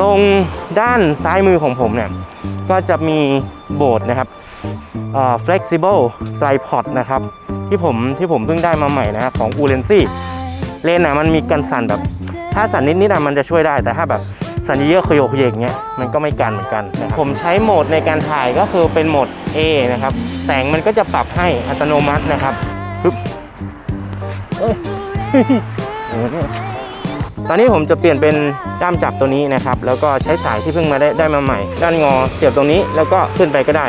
ตรงด้านซ้ายมือของผมเนี่ย ก็จะมีโบสถ์นะครับ flexible tripod นะครับ ที่ผมที่ผมเพิ่งได้มาใหม่นะของ u l e n s y เลนส์อะมันมีกันสั่นแบบ ถ้าสั่นนิดๆอะมันจะช่วยได้แต่ถ้าแบบสั่นเยอะๆขยโยกขยเยกเงี้ยมันก็ไม่กันเหมือนกันนะครับผมใช้โหมดในการถ่ายก็คือเป็นโหมด A นะครับ แสงมันก็จะปรับให้อัตโนมัตินะครับปึ๊บเอ้ย ตอนนี้ผมจะเปลี่ยนเป็นด้ามจับตัวนี้นะครับ แล้วก็ใช้สายที่เพิ่งมาได้ได้มาใหม่ ด้านงอเสียบตรงนี้แล้วก็ขึ้นไปก็ได้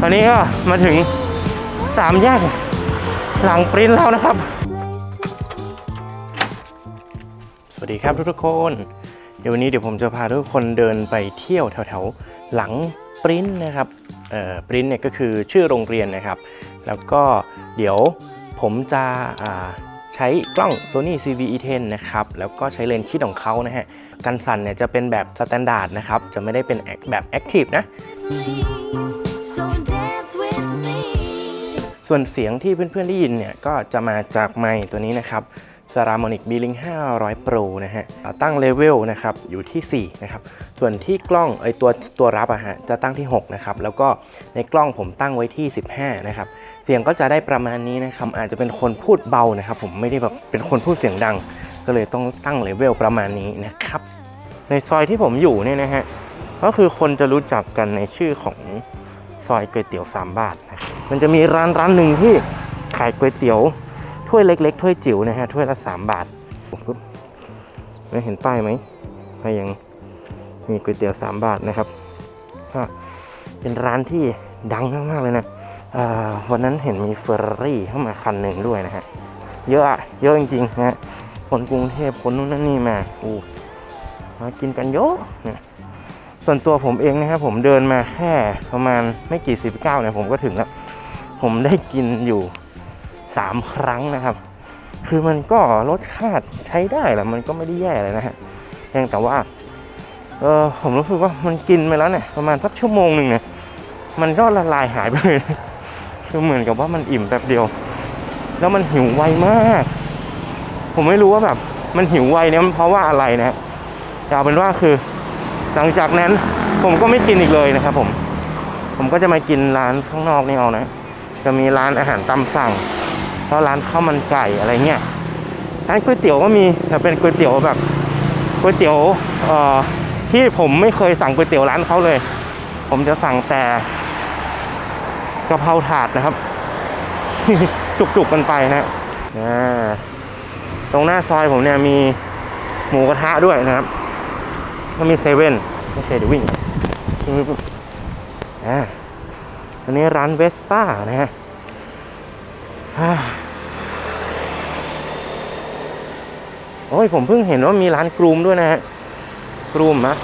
ตอนนี้ก็มาถึงสามแยกหลังปริ้นแล้วนะครับ สวัสดีครับทุกๆคน เดี๋ยววันนี้เดี๋ยวผมจะพาทุกคนเดินไปเที่ยวแถวๆหลังปริ้นนะครับ ปริ้นเนี่ยก็คือชื่อโรงเรียนนะครับ แล้วก็เดี๋ยวผมจะอ่าใช้กล้อง Sony CV-E10 นะครับ แล้วก็ใช้เลนส์คิดของเขานะฮะ กันสั่นเนี่ยจะเป็นแบบสแตนดาร์ดนะครับ จะไม่ได้เป็นแบบแอคทีฟนะ So dance with me. ส่วนเสียงที่เพื่อนๆได้ยินเนี่ยก็จะมาจากไมค์ตัวนี้นะครับ s a r a m o n i c B-Link 500 Pro นะฮะตั้งเลเวลนะครับอยู่ที่ 4 นะครับ ส่วนที่กล้องไอตัวตัวรับอะฮะจะตั้งที่ 6 นะครับ แล้วก็ในกล้องผมตั้งไว้ที่ 15 นะครับ เสียงก็จะได้ประมาณนี้นะครับ อาจจะเป็นคนพูดเบานะครับ ผมไม่ได้แบบเป็นคนพูดเสียงดัง ก็เลยต้องตั้งเลเวลประมาณนี้นะครับ ในซอยที่ผมอยู่เนี่ยนะฮะ ก็คือคนจะรู้จักกันในชื่อของซอยก๋วยเตี๋ยว 3 บาทนะครับมันจะมีร้านร้านหนึ่งที่ขายก๋วยเตี๋ยว ถ้วยเล็กๆถ้วยจิ๋วนะฮะถ้วยละ 3 บาทปุ๊บไม่เห็นป้ายไหมก็ยังมีก๋วยเตี๋ยว 3 บาทนะครับก็เป็นร้านที่ดังมากๆเลยนะอ่าวันนั้นเห็นมีเฟอร์รี่เข้ามาคันหนึ่งด้วยนะฮะเยอะอะเยอะจริงๆนะฮะคนกรุงเทพคนนู้นนั่นนี่มาอู้มากินกันเยอะนะส่วนตัวผมเองนะครับผมเดินมาแค่ประมาณไม่กี่สิบเก้าเนี่ยผมก็ถึงแล้ว ผมได้กินอยู่ สามครั้งนะครับ คือมันก็รสชาติใช้ได้แหละมันก็ไม่ได้แย่เลยนะฮะเพียงแต่ว่าเออผมรู้สึกว่ามันกินไปแล้วเนี่ยประมาณสักชั่วโมงหนึ่งเนี่ยมันก็ละลายหายไปเลยคือเหมือนกับว่ามันอิ่มแป๊บเดียว แล้วมันหิวไวมาก ผมไม่รู้ว่าแบบมันหิวไวเนี่ยมันเพราะว่าอะไรนะฮะแต่เอาเป็นว่าคือ หลังจากนั้นผมก็ไม่กินอีกเลยนะครับผม ผมก็จะมากินร้านข้างนอกนี่เอานะ จะมีร้านอาหารตามสั่ง แล้วร้านข้าวมันไก่อะไรเงี้ยร้านก๋วยเตี๋ยวก็มีแต่เป็นก๋วยเตี๋ยวแบบก๋วยเตี๋ยวเอ่อที่ผมไม่เคยสั่งก๋วยเตี๋ยวร้านเขาเลย ผมจะสั่งแต่กะเพราถาดนะครับ จุกๆกันไปนะอ่าตรงหน้าซอยผมเนี่ยมีหมูกระทะด้วยนะครับก็มีเซเว่นโอเคเดี๋ยววิ่งอ่าอันนี้ร้านเวสป้านะฮะ โอ้ยผมเพิ่งเห็นว่ามีร้านกรูมด้วยนะฮะกรูมนะ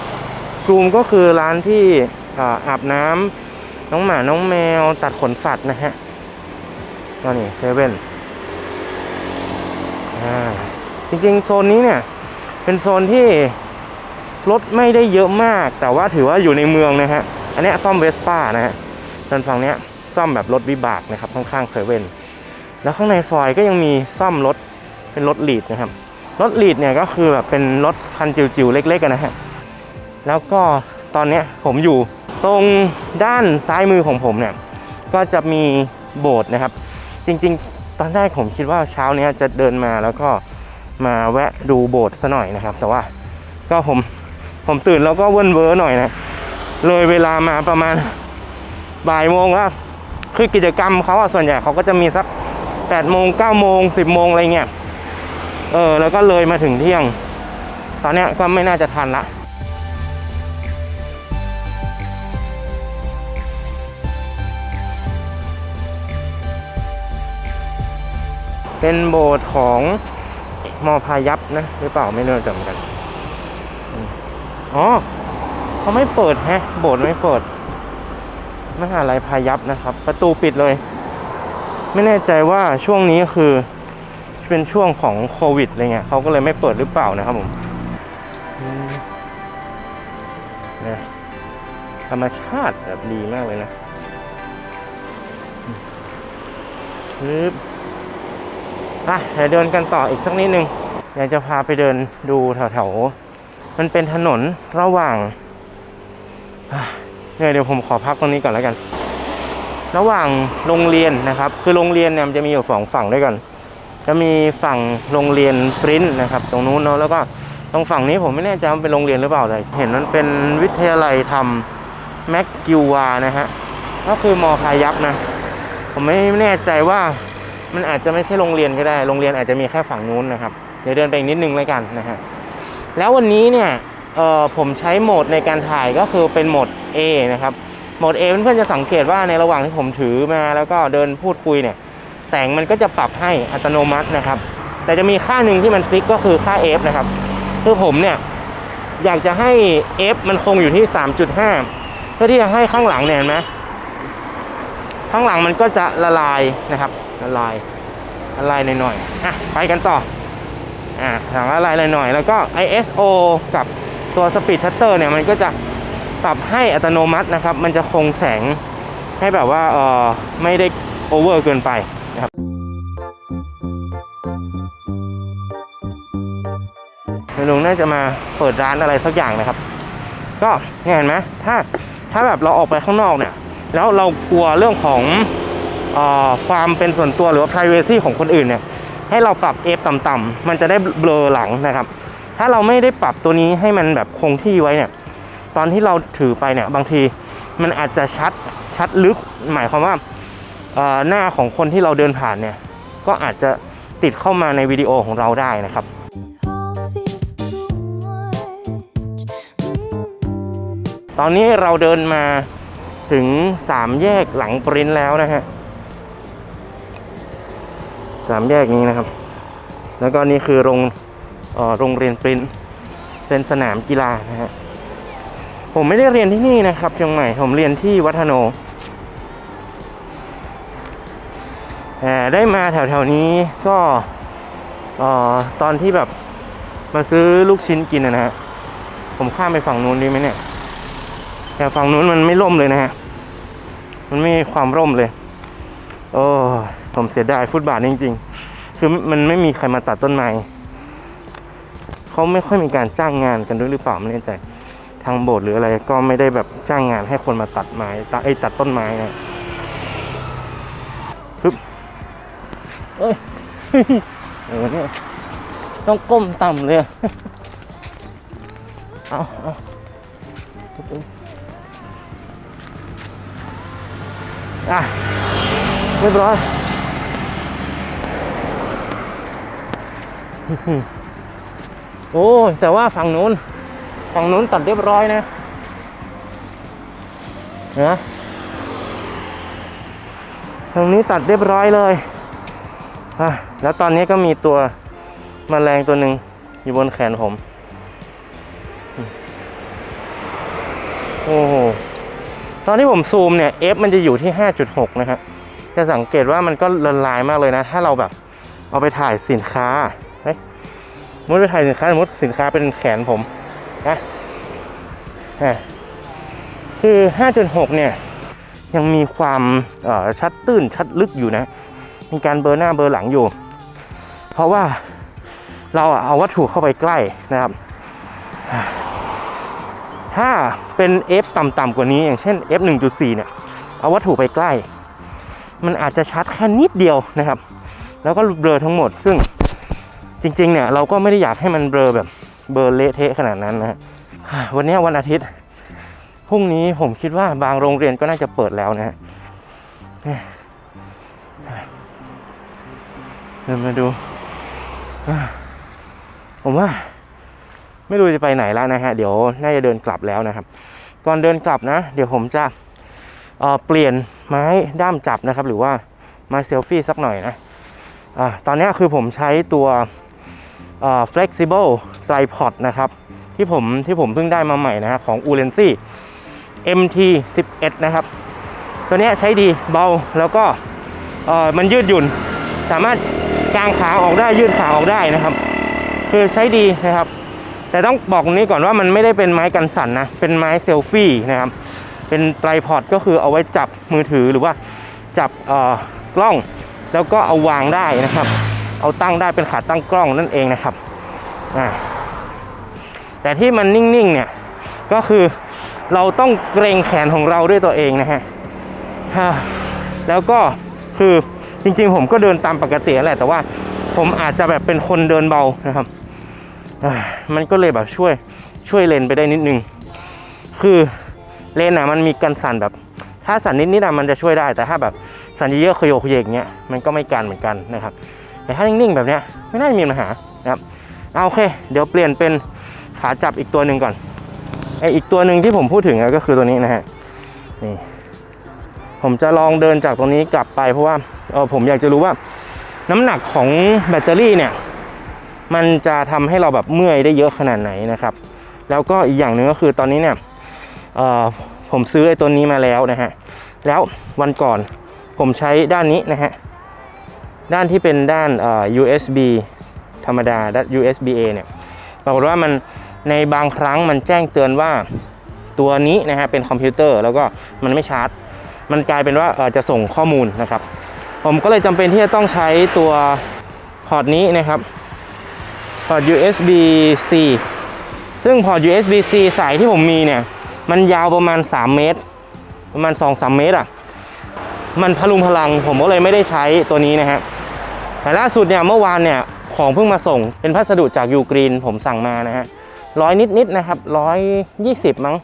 กรูมก็คือร้านที่อาอาบน้ำน้องหมาน้องแมวตัดขนสัตว์นะฮะนี่เซเว่นจริงๆ โซนนี้เนี่ย เป็นโซนที่รถไม่ได้เยอะมาก แต่ว่าถือว่าอยู่ในเมืองนะฮะ อันนี้ซ่อมเวสป้านะฮะส่วนฝั่งเนี้ยซ่อมแบบรถวิบากนะครับ ข้างๆเซเว่น แล้วข้างในซอยก็ยังมีซ่อมรถเป็นรถลีดนะครับรถลีดเนี่ยก็คือแบบเป็นรถคันจิ๋วๆเล็กๆกันนะฮะแล้วก็ตอนนี้ผมอยู่ตรงด้านซ้ายมือของผมเนี่ยก็จะมีโบสถ์นะครับ จริงๆ ตอนแรกผมคิดว่าเช้าเนี้ยจะเดินมาแล้วก็มาแวะดูโบสถ์ซะหน่อยนะครับ แต่ว่าก็ผมผมตื่นแล้วก็เวินเวอหน่อยนะเลยเวลามาประมาณบ่ายโมงแล้วคือกิจกรรมเขาอะส่วนใหญ่เขาก็จะมีสัก แปดโมงเก้าโมงสิบโมงอะไรเงี้ยเออแล้วก็เลยมาถึงเที่ยง ตอนเนี้ยก็ไม่น่าจะทันละเป็นโบสถ์ของมอพายัพนะหรือเปล่าไม่แน่ใจเหมือนกัน อ๋อเขาไม่เปิดแฮะ โบสถ์ไม่เปิดมหาลัยพายัพนะครับ ประตูปิดเลย ไม่แน่ใจว่าช่วงนี้คือเป็นช่วงของโควิดอะไรเงี้ยเขาก็เลยไม่เปิดหรือเปล่านะครับผมนี่ยธรรมชาติแบบดีมากเลยนะปึ๊บอะเดี๋ยวเดินกันต่ออีกสักนิดนึง อยากจะพาไปเดินดูแถวๆ มันเป็นถนนระหว่างเนี่ยเดี๋ยวผมขอพักตรงนี้ก่อนแล้วกัน ระหว่างโรงเรียนนะครับ คือโรงเรียนเนี่ยมันจะมีอยู่สองฝั่งด้วยกัน จะมีฝั่งโรงเรียนปริ้นนะครับ ตรงนู้นเนาะแล้วก็ตรงฝั่งนี้ผมไม่แน่ใจว่ามันเป็นโรงเรียนหรือเปล่าเลยเห็นมันเป็นวิทยาลัยทำแม็กกิวานะฮะก็คือมอพายัพนะ ผมไม่แน่ใจว่ามันอาจจะไม่ใช่โรงเรียนก็ได้ โรงเรียนอาจจะมีแค่ฝั่งนู้นนะครับ เดี๋ยวเดินไปอีกนิดนึงแล้วกันนะฮะ แล้ววันนี้เนี่ยเอ่อผมใช้โหมดในการถ่ายก็คือเป็นโหมด A นะครับ โหมด A เพื่อนๆจะสังเกตว่าในระหว่างที่ผมถือมาแล้วก็เดินพูดคุยเนี่ย แสงมันก็จะปรับให้อัตโนมัตินะครับ แต่จะมีค่าหนึ่งที่มันฟิกก็คือค่า f นะครับ คือผมเนี่ย อยากจะให้ f มันคงอยู่ที่ 3.5 เพื่อที่จะให้ข้างหลังเนี่ยเห็นไหมข้างหลังมันก็จะละลายนะครับละลายละลายหน่อยๆอะไปกันต่ออ่าหลังละลายหน่อยๆแล้วก็ ISO กับตัว Speed Shutter เนี่ยมันก็จะ ปรับให้อัตโนมัตินะครับ มันจะคงแสงให้แบบว่าเออไม่ได้โอเวอร์เกินไปนะครับลุงน่าจะมาเปิดร้านอะไรสักอย่างนะครับ ก็เห็นไหมถ้าถ้าแบบเราออกไปข้างนอกเนี่ย แล้วเรากลัวเรื่องของออความเป็นส่วนตัวหรือว่า privacy ของคนอื่นเนี่ยให้เราปรับ f ต่ำๆมันจะได้เบลอหลังนะครับ ถ้าเราไม่ได้ปรับตัวนี้ให้มันแบบคงที่ไว้เนี่ย ตอนที่เราถือไปเนี่ยบางทีมันอาจจะชัดชัดลึกหมายความว่าหน้าของคนที่เราเดินผ่านเนี่ยก็อาจจะติดเข้ามาในวิดีโอของเราได้นะครับตอนนี้เราเดินมาถึงสามแยกหลังปริ้นแล้วนะฮะสามแยกนี้นะครับ แล้วก็นี่คือโรงโรงเรียนปริ้นเป็นสนามกีฬานะฮะ ผมไม่ได้เรียนที่นี่นะครับเชียงใหม่ผมเรียนที่วัฒโนได้มาแถวๆนี้ก็ตอนที่แบบมาซื้อลูกชิ้นกินนะฮะผมข้ามไปฝั่งนู้นดีไหมเนี่ย แต่ฝั่งนู้นมันไม่ร่มเลยนะฮะ มันไม่มีความร่มเลย โอ้ผมเสียดายฟุตบาทจริง ๆ คือมันไม่มีใครมาตัดต้นไม้เขาไม่ค่อยมีการจ้างงานกันด้วยหรือเปล่าไม่แน่ใจ ทางโบสถ์หรืออะไรก็ไม่ได้แบบจ้างงานให้คนมาตัดไม้ตัดไอ้ตัดต้นไม้นะปึ๊บเอ้ยเออเนี่ยต้องก้มต่ำเลย เอาเอาอะเรียบร้อยโอ้แต่ว่าฝั่งนู้น ฝั่งนู้นตัดเรียบร้อยนะนะทางนี้ตัดเรียบร้อยเลยอะแล้วตอนนี้ก็มีตัวมแมลงตัวหนึ่งอยู่บนแขนผม โอ้โห ตอนที่ผมซูมเนี่ย F มันจะอยู่ที่ 5.6 นะครับจะสังเกตว่ามันก็ละลายมากเลยนะ ถ้าเราแบบเอาไปถ่ายสินค้าเฮ้ยมมติไปถ่ายสินค้าสมมติสินค้าเป็นแขนผม นะคือ 5.6 เนี่ย ยังมีความชัดตื้นชัดลึกอยู่นะ มีการเบอร์หน้าเบอร์หลังอยู่ เพราะว่าเราเอาวัตถุเข้าไปใกล้นะครับ ถ้าเป็น F ต่ำๆกว่านี้ อย่างเช่น F 1.4 เนี่ย เอาวัตถุไปใกล้ มันอาจจะชัดแค่นิดเดียวนะครับ แล้วก็เบลอทั้งหมด ซึ่งจริงๆ เนี่ย เราก็ไม่ได้อยากให้มันเบลอแบบ เบลอเละเทะขนาดนั้นนะวันนี้วันอาทิตย์พรุ่งนี้ผมคิดว่าบางโรงเรียนก็น่าจะเปิดแล้วนะฮะเดินมาดู ผมว่า ไม่รู้จะไปไหนแล้วนะฮะ เดี๋ยวน่าจะเดินกลับแล้วนะครับ ก่อนเดินกลับนะ เดี๋ยวผมจะเเปลี่ยนไม้ด้ามจับนะครับ หรือว่าม้เซลฟี่สักหน่อยนะอตอนนี้คือผมใช้ตัว flexible tripod นะครับ ที่ผมที่ผมเพิ่งได้มาใหม่นะฮะของ u l e n s y MT 11 นะครับ ตัวนี้ใช้ดีเบาแล้วก็เอ่อมันยืดหยุ่น สามารถกางขาออกได้ยืดขาออกได้นะครับ คือใช้ดีนะครับ แต่ต้องบอกตรงนี้ก่อนว่ามันไม่ได้เป็นไม้กันสั่นนะ เป็นไม้เซลฟี่นะครับ เป็นไตรพอดก็คือเอาไว้จับมือถือหรือว่าจับเอ่อกล้องแล้วก็เอาวางได้นะครับ เอาตั้งได้เป็นขาตั้งกล้องนั่นเองนะครับแต่ที่มันนิ่งๆเนี่ยก็คือเราต้องเกรงแขนของเราด้วยตัวเองนะฮะแล้วก็คือจริงๆ ผมก็เดินตามปกติแหละแต่ว่าผมอาจจะแบบเป็นคนเดินเบานะครับมันก็เลยแบบช่วยช่วยเลนไปได้นิดนึง คือเลนอะมันมีกันสั่นแบบ ถ้าสั่นนิดๆอะมันจะช่วยได้แต่ถ้าแบบสั่นเยอะๆขยโยขยเยกเงี้ยมันก็ไม่กันเหมือนกันนะครับ แต่ถ้านิ่งๆแบบเนี้ยไม่น่าจะมีปัญหานะครับเอาโอเค เดี๋ยวเปลี่ยนเป็นขาจับอีกตัวหนึ่งก่อนไออีกตัวหนึ่งที่ผมพูดถึงก็คือตัวนี้นะฮะนี่ผมจะลองเดินจากตรงนี้กลับไปเพราะว่าเออผมอยากจะรู้ว่า น้ำหนักของแบตเตอรี่เนี่ย มันจะทำให้เราแบบเมื่อยได้เยอะขนาดไหนนะครับ แล้วก็อีกอย่างหนึ่งก็คือตอนนี้เนี่ยเออผมซื้อไอ้ตัวนี้มาแล้วนะฮะแล้ววันก่อนผมใช้ด้านนี้นะฮะ ด้านที่เป็นด้าน USB ธรรมดาด้าน USB A เนี่ยปรากฏว่ามันในบางครั้งมันแจ้งเตือนว่าตัวนี้นะฮะเป็นคอมพิวเตอร์แล้วก็มันไม่ชาร์จ มันกลายเป็นว่าจะส่งข้อมูลนะครับ ผมก็เลยจำเป็นที่จะต้องใช้ตัวพอร์ตนี้นะครับพอร์ต USB C ซึ่งพอร์ต USB C สายที่ผมมีเนี่ย มันยาวประมาณ 3 เมตร ประมาณ 2-3 เมตรอะ มันพลุงพลังผมก็เลยไม่ได้ใช้ตัวนี้นะฮะ แต่ล่าสุดเนี่ยเมื่อวานเนี่ยของเพิ่งมาส่งเป็นพัสดุจากยูกรีนผมสั่งมานะฮะร้อยนิดๆนะครับร้อยยี่สิบมั้ง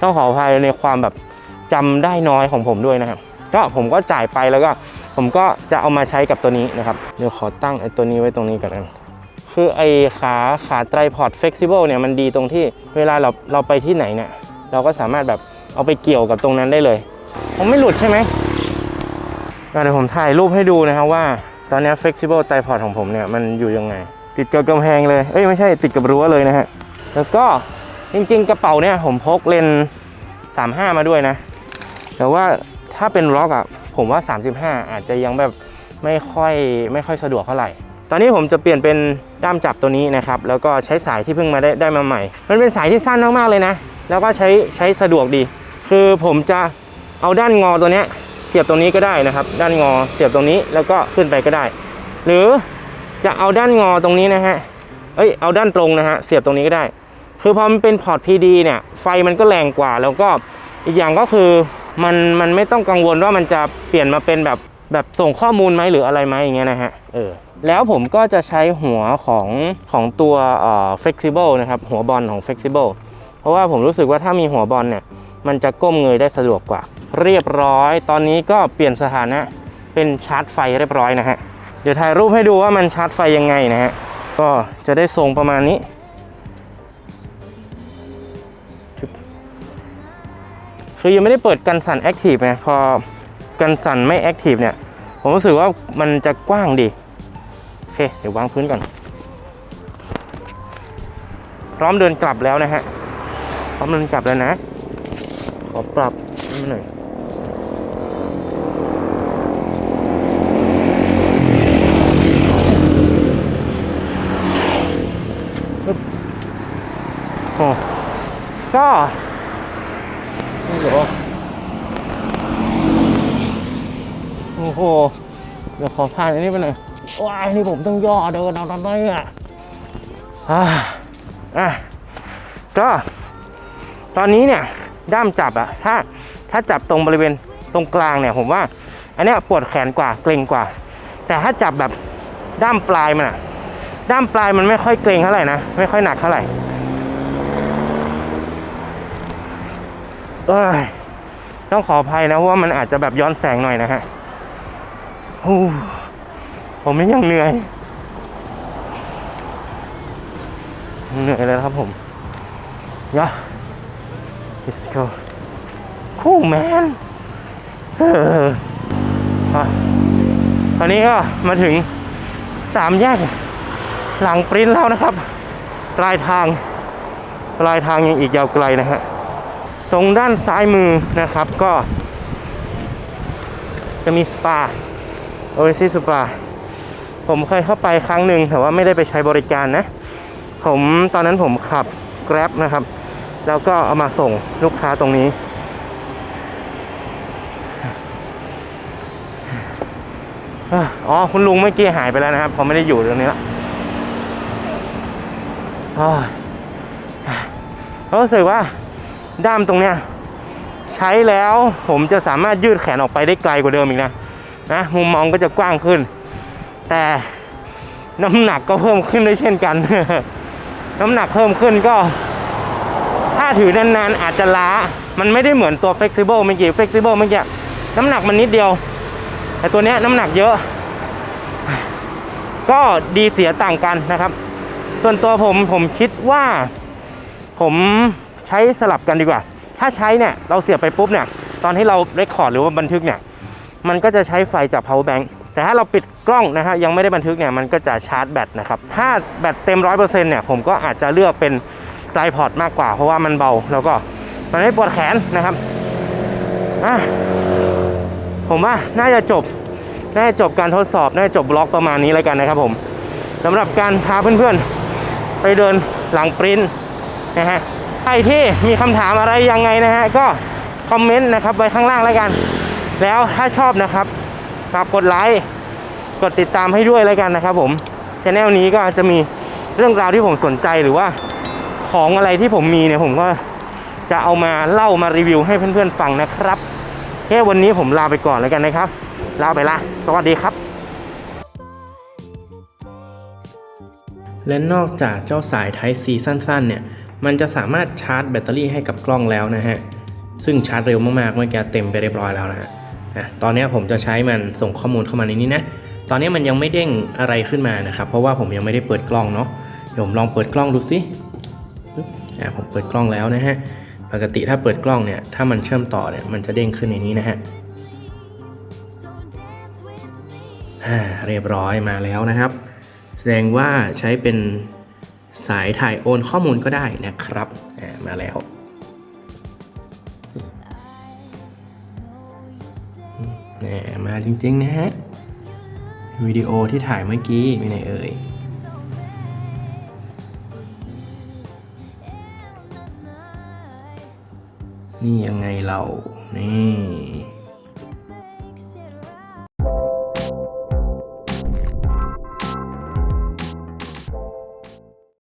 ต้องขออภัยในความแบบจำได้น้อยของผมด้วยนะครับ ก็ผมก็จ่ายไปแล้วก็ผมก็จะเอามาใช้กับตัวนี้นะครับ เดี๋ยวขอตั้งไอ้ตัวนี้ไว้ตรงนี้ก่อนนะคือไอ้ขาขาไตรพอร์ตเฟ e ซิเบิลเนี่ยมันดีตรงที่เวลาเราเราไปที่ไหนเนี่ยเราก็สามารถแบบเอาไปเกี่ยวกับตรงนั้นได้เลย ผมไม่หลุดใช่ไหมเดี๋ยวผมถ่ายรูปให้ดูนะครับว่า ตอนนี้ flexible ไตรพอร์ตของผมเนี่ยมันอยู่ยังไง ติดกับกำแพงเลย เอ้ยไม่ใช่ติดกับรั้วเลยนะฮะ แล้วก็จริงๆ กระเป๋าเนี่ยผมพกเลนส์35 มาด้วยนะ แต่ว่าถ้าเป็นล็อกอะผมว่า 35 อาจจะยังแบบไม่ค่อยไม่ค่อยสะดวกเท่าไหร่ ตอนนี้ผมจะเปลี่ยนเป็นด้ามจับตัวนี้นะครับ แล้วก็ใช้สายที่เพิ่งมาได้ได้มาใหม่ มันเป็นสายที่สั้นมากๆเลยนะ แล้วก็ใช้ใช้สะดวกดี คือผมจะเอาด้านงอตัวเนี้ย เสียบตรงนี้ก็ได้นะครับ ด้านงอเสียบตรงนี้แล้วก็ขึ้นไปก็ได้ หรือจะเอาด้านงอตรงนี้นะฮะเอ้ยเอาด้านตรงนะฮะเสียบตรงนี้ก็ได้ คือพอมันเป็นพอร์ต PD เนี่ยไฟมันก็แรงกว่า แล้วก็อีกอย่างก็คือมันมันไม่ต้องกังวลว่ามันจะเปลี่ยนมาเป็นแบบแบบส่งข้อมูลไหมหรืออะไรไหมอย่างเงี้ยนะฮะเออแล้วผมก็จะใช้หัวของของตัวเอ่อ flexible นะครับหัวบอลของ flexible เพราะว่าผมรู้สึกว่าถ้ามีหัวบอลเนี่ยมันจะก้มเงยได้สะดวกกว่า เรียบร้อย ตอนนี้ก็เปลี่ยนสถานะ เป็นชาร์จไฟเรียบร้อยนะฮะ เดี๋ยวถ่ายรูปให้ดูว่ามันชาร์จไฟยังไงนะฮะ ก็จะได้ทรงประมาณนี้ คือยังไม่ได้เปิดกันสั่นแอคทีฟไงพอกันสั่นไม่แอคทีฟเนี่ย ผมรู้สึกว่ามันจะกว้างดี โอเค เดี๋ยววางพื้นก่อน พร้อมเดินกลับแล้วนะฮะ พร้อมเดินกลับแล้วนะ ขอปรับนิดหน่อยปึ๊บโอ้ก็โอ้โหโอ้โห เดี๋ยวข อผ่านอันนี้ไปหน่อยว้ายนี่ผมต้องย่อเดินเอาตอนนี้อะอ่าอะก็ตอนนี้เนี่ยด้ามจับอะถ้าถ้าจับตรงบริเวณตรงกลางเนี่ยผมว่าอันเนี้ยปวดแขนกว่าเกร็งกว่า แต่ถ้าจับแบบด้ามปลายมันอะด้ามปลายมันไม่ค่อยเกร็งเท่าไหร่นะไม่ค่อยหนักเท่าไหร่เอ้ยต้องขออภัยนะว่ามันอาจจะแบบย้อนแสงหน่อยนะฮะ โอ้ผมไม่ยังเหนื่อย เหนื่อยเลยครับผมยะ Let's go Cool man เอออะตอนนี้ก็มาถึงสามแยก หลังปริ้นแล้วนะครับ ปลายทาง ปลายทางยังอีกยาวไกลนะฮะ ตรงด้านซ้ายมือนะครับก็ จะมีสปา โอเอซิสปาผมเคยเข้าไปครั้งหนึ่งแต่ว่าไม่ได้ไปใช้บริการนะ ผมตอนนั้นผมขับ Grab นะครับ แล้วก็เอามาส่งลูกค้าตรงนี้ อ๋อ คุณลุงเมื่อกี้หายไปแล้วนะครับเขาไม่ได้อยู่ตรงนี้ละโอ้ยรู้สึกว่าด้ามตรงเนี้ยใช้แล้วผมจะสามารถยืดแขนออกไปได้ไกลกว่าเดิมอีกนะ นะมุมมองก็จะกว้างขึ้น แต่น้ำหนักก็เพิ่มขึ้นด้วยเช่นกัน น้ำหนักเพิ่มขึ้นก็ ถ้าถือนานๆอาจจะล้า มันไม่ได้เหมือนตัว flexible เมื่อกี้ flexible เมื่อกี้น้ำหนักมันนิดเดียว แต่ตัวนี้น้ำหนักเยอะ ก็ดีเสียต่างกันนะครับ ส่วนตัวผมผมคิดว่า ผมใช้สลับกันดีกว่า ถ้าใช้เนี่ยเราเสียบไปปุ๊บเนี่ยตอนที่เราเรคคอร์ดหรือว่าบันทึกเนี่ย มันก็จะใช้ไฟจาก power bank แต่ถ้าเราปิดกล้องนะฮะยังไม่ได้บันทึกเนี่ยมันก็จะชาร์จแบตนะครับ ถ้าแบตเต็ม 100%เนี่ยผมก็อาจจะเลือกเป็นไตรพอดมากกว่า เพราะว่ามันเบาแล้วก็มันไม่ปวดแขนนะครับอะผมว่าน่าจะจบ น่าจะจบการทดสอบ น่าจะจบบล็อกประมาณนี้แล้วกันนะครับผมสำหรับการพาเพื่อนๆ ไปเดินหลังปริ้นนะฮะใครที่มีคำถามอะไรยังไงนะฮะก็คอมเมนต์นะครับไว้ข้างล่างแล้วกัน แล้วถ้าชอบนะครับฝากกดไลค์กดติดตามให้ด้วยแล้วกันนะครับ ผมชแนลนี้ก็จะมีเรื่องราวที่ผมสนใจหรือว่าของอะไรที่ผมมีเนี่ยผมก็จะเอามาเล่ามารีวิวให้เพื่อนๆฟังนะครับแค่วันนี้ผมลาไปก่อนแล้วกันนะครับ ลาไปละ สวัสดีครับ และนอกจากเจ้าสาย Type C สั้น ๆ เนี่ย มันจะสามารถชาร์จแบตเตอรี่ให้กับกล้องแล้วนะฮะ ซึ่งชาร์จเร็วมากๆ เมื่อกี้เต็มไปเรียบร้อยแล้วนะฮะ อะตอนนี้ผมจะใช้มันส่งข้อมูลเข้ามาในนี้นะ ตอนนี้มันยังไม่เด้งอะไรขึ้นมานะครับ เพราะว่าผมยังไม่ได้เปิดกล้องเนาะ เดี๋ยวผมลองเปิดกล้องดูสิอะผมเปิดกล้องแล้วนะฮะ ปกติถ้าเปิดกล้องเนี่ย ถ้ามันเชื่อมต่อเนี่ย มันจะเด้งขึ้นในนี้นะฮะเรียบร้อยมาแล้วนะครับ แสดงว่าใช้เป็นสายถ่ายโอนข้อมูลก็ได้นะครับมาแล้ว แหมมาจริงๆนะฮะ วิดีโอที่ถ่ายเมื่อกี้มีไหนเอ่ยนี่ยังไงเรา นี่